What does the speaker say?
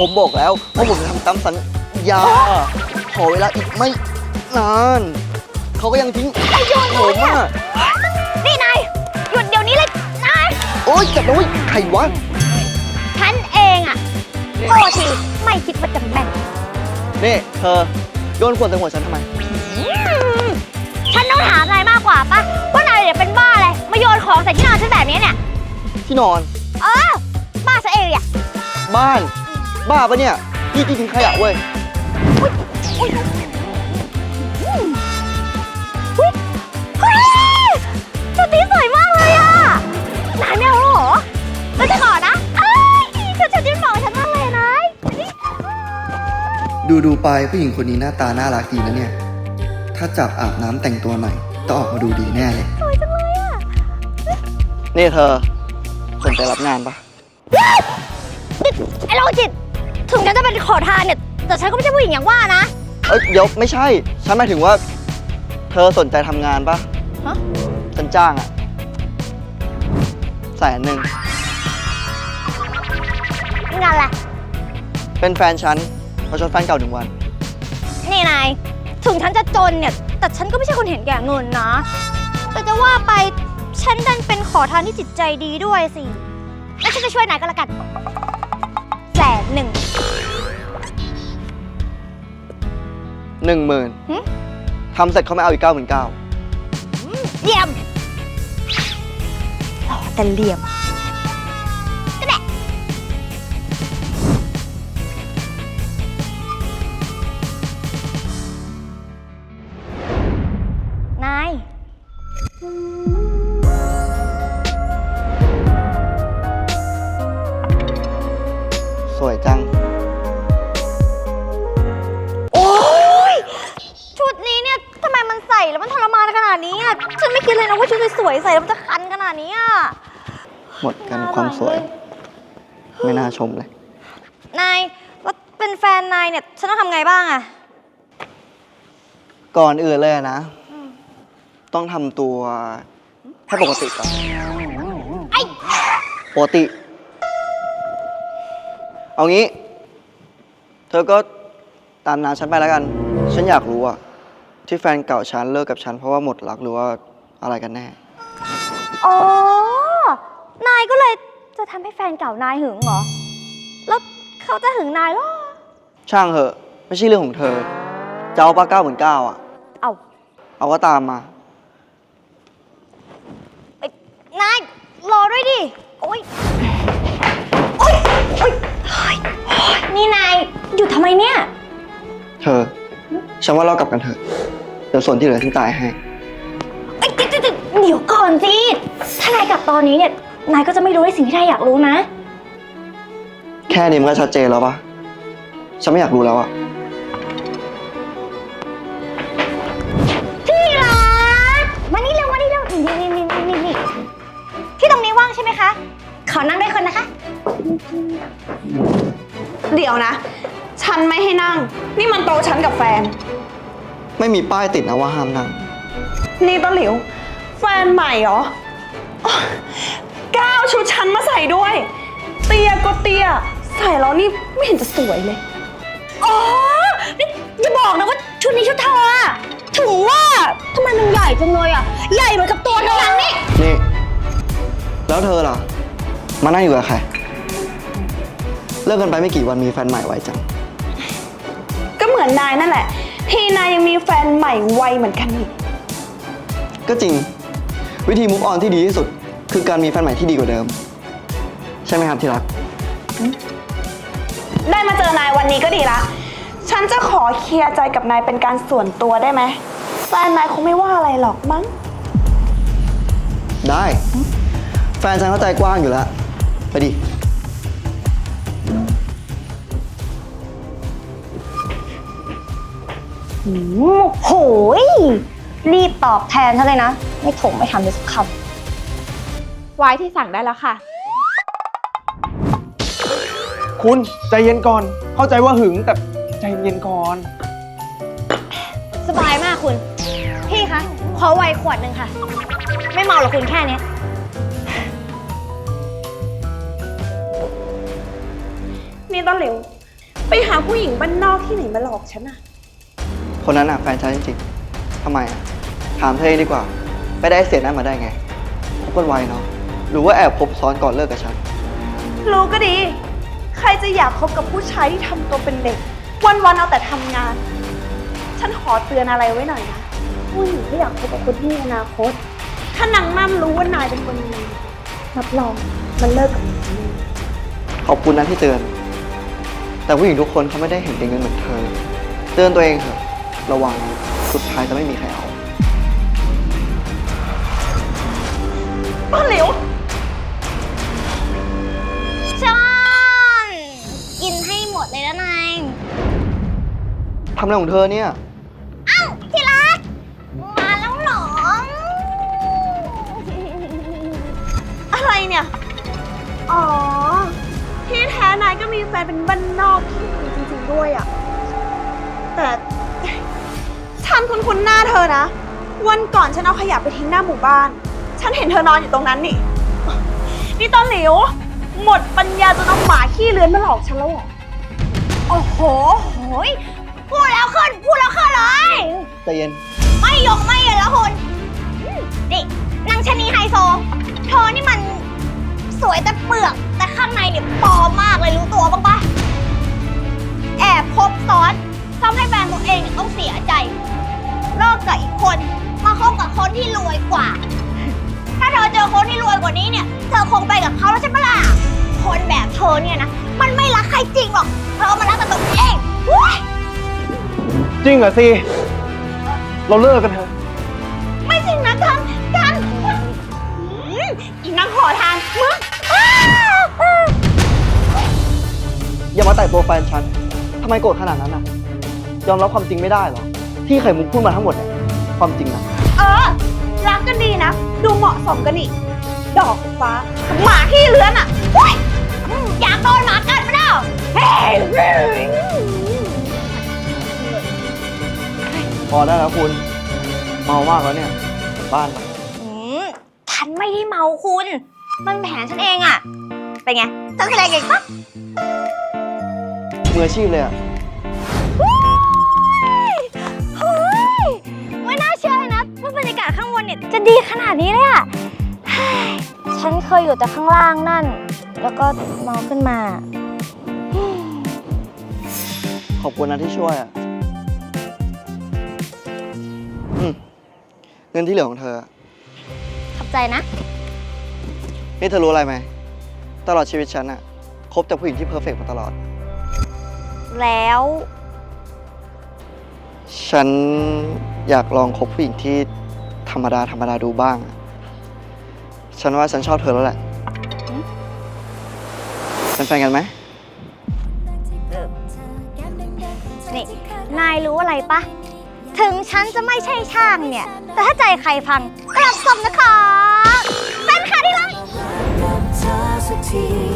ผมบอกแล้วว่าผมจะทำตามสัญญา ขอเวลาอีกไม่นาน เขาก็ยังทิ้งไอ้โยนผมอะนี่นายหยุดเดี๋ยวนี้เลยนายโอ๊ยจับแล้วเว้ยใครวะ ฉันเองอะโทษทีไม่คิดว่าจะแม่นนี่เธอโยนขวดใส่หัวฉันทำไมอืมฉันต้องถามนายมากกว่าปะว่านายเนี่ยเป็นบ้าอะไรมาโยนของใส่ที่นอนฉันแบบนี้เนี่ย ที่นอน เออบ้าซะเองเนี่ยบ้าน บ้าปะเนี่ย พี่ที่ทิ้งขยะเว้ย เฮ้ยชุดนี้สวยมากเลยอะนายไม่เอาเหรอแล้วจะขอนะเอ้ยชุดชุดนี้เหมาะฉันมากเลยนายดูดูไปผู้หญิงคนนี้หน้าตาน่ารักดีนะเนี่ย ถ้าจับอาบน้ำแต่งตัวใหม่ต้องออกมาดูดีแน่เลย สวยจังเลยอะนี่เธอสนใจรับงานปะไอ้โรคจิต ถึงฉันจะเป็นขอทานเนี่ย แต่ฉันก็ไม่ใช่ผู้หญิงอย่างว่านะ เอ้ยเดี๋ยวไม่ใช่ ฉันหมายถึงว่า เธอสนใจทำงานปะฮะ ฉันจ้างอะแสนหนึ่ง งานแหละเป็นแฟนฉันเพราะฉันแฟนเก่าหนึ่งวัน นี่นาย ถึงฉันจะจนเนี่ย แต่ฉันก็ไม่ใช่คนเห็นแก่เงินนะ แต่จะว่าไป ฉันดันเป็นขอทานที่จิตใจดีด้วยสิ แล้วฉันจะช่วยนายก็แล้วกัน แสนหนึ่งหนึ่งหมื่นหึทำเสร็จเขาไม่เอาอีกเก้าหมื่นเก้า เยี่ยมหล่อแต่เหลี่ยม หมดกันความสวย ไม่น่าชมเลย นายแล้วเป็นแฟนนายเนี่ยฉันต้องทำไงบ้างอะก่อนอื่นเลยนะ ต้องทำตัวให้ปกติก่อนไอ้ปกติ เอางี้ เธอก็ตามน้ำฉันไปแล้วกัน ฉันอยากรู้อะที่แฟนเก่าฉันเลิกกับฉันเพราะว่าหมดรักหรือว่าอะไรกันแน่อ๋อ นายก็เลยจะทำให้แฟนเก่านายหึงเหรอ แล้วเขาจะหึงนายเหรอ ช่างเหอะ ไม่ใช่เรื่องของเธอ จะเอาป้าเก้าหมื่นเก้าอะเอาเอาก็ตามมาไอ้นายรอด้วยดิ โอ๊ย โอ๊ย โอ๊ยเฮ้ยโอ๊ยนี่นายหยุดทำไมเนี่ย เธอ ฉันว่าเรากลับกันเถอะ เดี๋ยวส่วนที่เหลือฉันจ่ายให้ เอ้ยเดี๋ยวเดี๋ยวเดี๋ยวก่อนสิ ถ้านายกลับตอนนี้เนี่ย นายก็จะไม่รู้ในสิ่งที่นายอยากรู้นะ แค่นี้มันก็ชัดเจนแล้วปะฉันไม่อยากรู้แล้วอะที่รักมานี่เร็วมานี่เร็วนี่นี่นี่นี่นี่ที่ตรงนี้ว่างใช่ไหมคะ ขอนั่งด้วยคนนะคะ เดี๋ยวนะ ฉันไม่ให้นั่ง นี่มันโต๊ะฉันกับแฟน ไม่มีป้ายติดนะว่าห้ามนั่ง นี่ต้นหลิว แฟนใหม่เหรออ๋อ ก้าวชุดฉันมาใส่ด้วย เตียก็เตีย ใส่แล้วนี่ไม่เห็นจะสวยเลยอ๋อนี่จะบอกนะว่าชุดนี้ชุดเธออะถึงว่าทำไมมันใหญ่จังเลยอะใหญ่เหมือนกับตัวเธอนังนี่ นี่ แล้วเธอล่ะ มานั่งอยู่กับใคร เลิกกันไปไม่กี่วันมีแฟนใหม่ไวจัง ก็เหมือนนายนั่นแหละ ที่นายยังมีแฟนใหม่ไวเหมือนกันนี่ก็จริง วิธีมุกออนที่ดีที่สุด คือการมีแฟนใหม่ที่ดีกว่าเดิม ใช่ไหมครับที่รัก ได้มาเจอนายวันนี้ก็ดีละ ฉันจะขอเคลียร์ใจกับนายเป็นการส่วนตัวได้ไหม แฟนนายคงไม่ว่าอะไรหรอกมั้ง ได้ แฟนฉันเข้าใจกว้างอยู่แล้ว ไปดิโหยรีบตอบแทนฉันเลยนะ ไม่ถงไม่ทำเลยสักค ไวน์ที่สั่งได้แล้วค่ะ คุณใจเย็นก่อน เข้าใจว่าหึงแต่ใจเย็นก่อนำสบายมากคุณ พี่คะ ขอไวน์ขวดหนึ่งค่ะ ไม่เมาหรอกคุณแค่เนี้ยนี่ต้นหลิวไปหาผู้หญิงบ้านนอกที่ไหนมาหลอกฉันอะคนนั้นอะแฟนฉันจริงๆทำไมอะ ถามเธอเองดีกว่า ไปได้เสียนั้นมาได้ไงคบกันไวเนาะ หรือว่าแอบคบซ้อนก่อนเลิกกับฉัน รู้ก็ดี ใครจะอยากคบกับผู้ชายที่ทำตัวเป็นเด็ก วันๆเอาแต่ทำงาน ฉันขอเตือนอะไรไว้หน่อยนะผู้หญิงที่อยากคบกับคนที่มีอนาคต ถ้านางนั่นรู้ว่านายเป็นคนยังไงรับรองมันเลิกกับนายแน่ขอบคุณนะที่เตือน แต่ผู้หญิงทุกคนเขาไม่ได้เห็นแก่เงินเหมือนเธอ เตือนตัวเองเถอะ ระวังสุดท้ายจะไม่มีใครเอาต้นหลิวำอะไรของเธอเนี่ยเอ้าที่รัก มาแล้วเหรอ อะไรเนี่ย อ๋อ ที่แท้นายก็มีแฟนเป็นบ้านนอกที่ดีจริงๆด้วยอะแต่ฉันคุ้นๆหน้าเธอนะ วันก่อนฉันเอาขยะไปทิ้งหน้าหมู่บ้าน ฉันเห็นเธอนอนอยู่ตรงนั้นนี่ นี่ต้นหลิว หมดปัญญาจนเอาหมาขี้เลื้อนมาหลอกฉันแล้วเหรอ โอ้โหโหย พูดแล้วขึ้น พูดแล้วขึ้นเลย ใจเย็น ไม่ยกไม่เย็นแล้วคุณอืมนี่นางชะนีไฮโซเธอนี่มันสวยแต่เปลือก แต่ข้างในเนี่ยปลอมมากเลยรู้ตัวบ้างปะแอบคบซ้อนทำให้แฟนตัวเองเนี่ยต้องเสียใจเลิกกับอีกคน มาคบกับคนที่รวยกว่า ถ้าเธอเจอคนที่รวยกว่านี้เนี่ย เธอคงไปกับเขาแล้วใช่ปะล่ะ คนแบบเธอเนี่ยนะ มันไม่รักใครจริงหรอกเธอมารัก จริงเหรอซี เราเลิกกันเถอะ ไม่จริงนะกันกันอืมอีนางขอทานมึงอย่ามาแตะตัวแฟนฉันทำไมโกรธขนาดนั้นอะ ยอมรับความจริงไม่ได้เหรอ ที่ไข่มุกพูดมาทั้งหมดเนี่ยความจริงนะ เออ รักกันดีนะ ดูเหมาะสมกันนี่ ดอกฟ้าหมาที่เลื้อนอะเฮ้ยอืมอยากโดนหมากัดไหมเล่าเฮ้ย พอได้แล้วคุณ เมามากแล้วเนี่ยกลับบ้านไปอืมฉันไม่ได้เมาคุณ มันแผนฉันเองอะเป็นไงเธอแสดงเก่งปะมืออาชีพเลยอะเฮ้ยไม่น่าเชื่อเลยนะว่าบรรยากาศข้างบนเนี่ยจะดีขนาดนี้เลยอะเฮ้ยฉันเคยอยู่แต่ข้างล่างนั่น แล้วก็เมาขึ้นมา ขอบคุณนะที่ช่วยอะ เงินที่เหลือของเธอ ขอบใจนะ นี่เธอรู้อะไรไหม ตลอดชีวิตฉันอะคบแต่ผู้หญิงที่เพอร์เฟกต์มาตลอด แล้ว ฉันอยากลองคบผู้หญิงที่ธรรมดาธรรมดาดูบ้างอะฉันว่าฉันชอบเธอแล้วแหละเป็นแฟนกันไหม นี่ นายรู้อะไรปะ ถึงฉันจะไม่ใช่ช่างเนี่ย แต่ถ้าใจใครพังกลับสมนะคะเป็นค่ะที่รัก เธอสักที